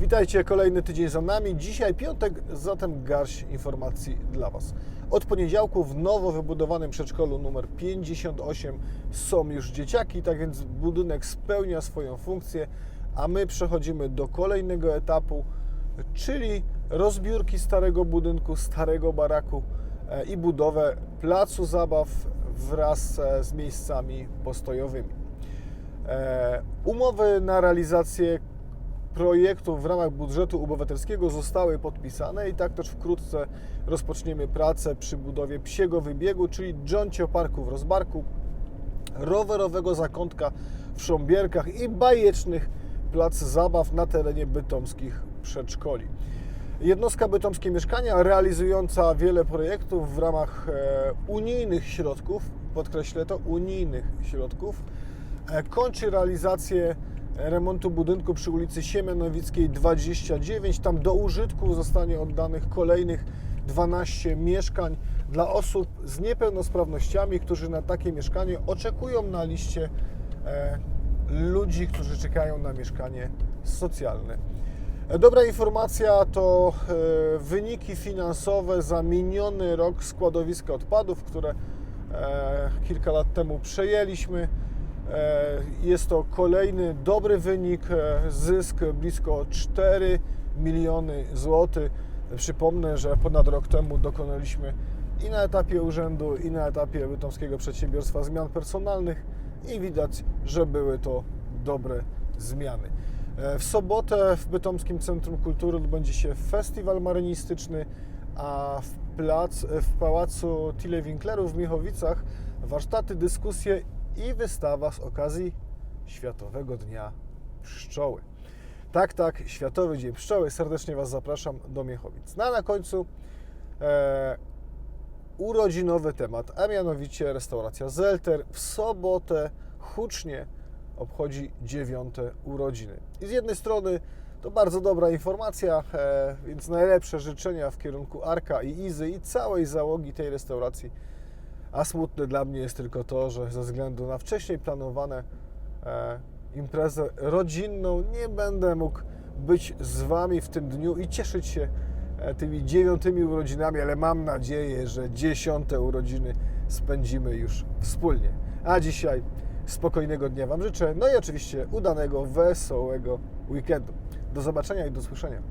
Witajcie, kolejny tydzień za nami. Dzisiaj piątek, zatem garść informacji dla Was. Od poniedziałku w nowo wybudowanym przedszkolu numer 58 są już dzieciaki, tak więc budynek spełnia swoją funkcję, a my przechodzimy do kolejnego etapu, czyli rozbiórki starego budynku, starego baraku e, i budowę placu zabaw wraz e, z miejscami postojowymi. E, Umowy na realizację projektów w ramach budżetu obywatelskiego zostały podpisane i tak też wkrótce rozpoczniemy pracę przy budowie psiego wybiegu, czyli Dżoncio Parku w Rozbarku, rowerowego zakątka w Sząbierkach i bajecznych plac zabaw na terenie bytomskich przedszkoli. Jednostka Bytomskie Mieszkania realizująca wiele projektów w ramach e, unijnych środków, podkreślę to, unijnych środków, e, kończy realizację remontu budynku przy ulicy Siemianowickiej 29. Tam do użytku zostanie oddanych kolejnych 12 mieszkań dla osób z niepełnosprawnościami, którzy na takie mieszkanie oczekują na liście e, ludzi, którzy czekają na mieszkanie socjalne. Dobra informacja to e, wyniki finansowe za miniony rok składowiska odpadów, które e, kilka lat temu przejęliśmy. E, Jest to kolejny dobry wynik, e, zysk blisko 4 miliony złotych. Przypomnę, że ponad rok temu dokonaliśmy i na etapie urzędu, i na etapie Bytomskiego Przedsiębiorstwa zmian personalnych i widać, że były to dobre zmiany. E, W sobotę w Bytomskim Centrum Kultury odbędzie się festiwal marynistyczny, a w, plac, w Pałacu Tile Winklerów w Miechowicach warsztaty, dyskusje i wystawa z okazji Światowego Dnia Pszczoły. Tak, tak, Światowy Dzień Pszczoły. Serdecznie Was zapraszam do Miechowic. No a na końcu e, urodzinowy temat, a mianowicie restauracja Zelter w sobotę hucznie obchodzi dziewiąte urodziny. I z jednej strony to bardzo dobra informacja, e, więc najlepsze życzenia w kierunku Arka i Izy i całej załogi tej restauracji. A smutne dla mnie jest tylko to, że ze względu na wcześniej planowane e, imprezę rodzinną nie będę mógł być z Wami w tym dniu i cieszyć się e, tymi dziewiątymi urodzinami, ale mam nadzieję, że dziesiąte urodziny spędzimy już wspólnie. A dzisiaj spokojnego dnia Wam życzę, no i oczywiście udanego, wesołego weekendu. Do zobaczenia i do słyszenia.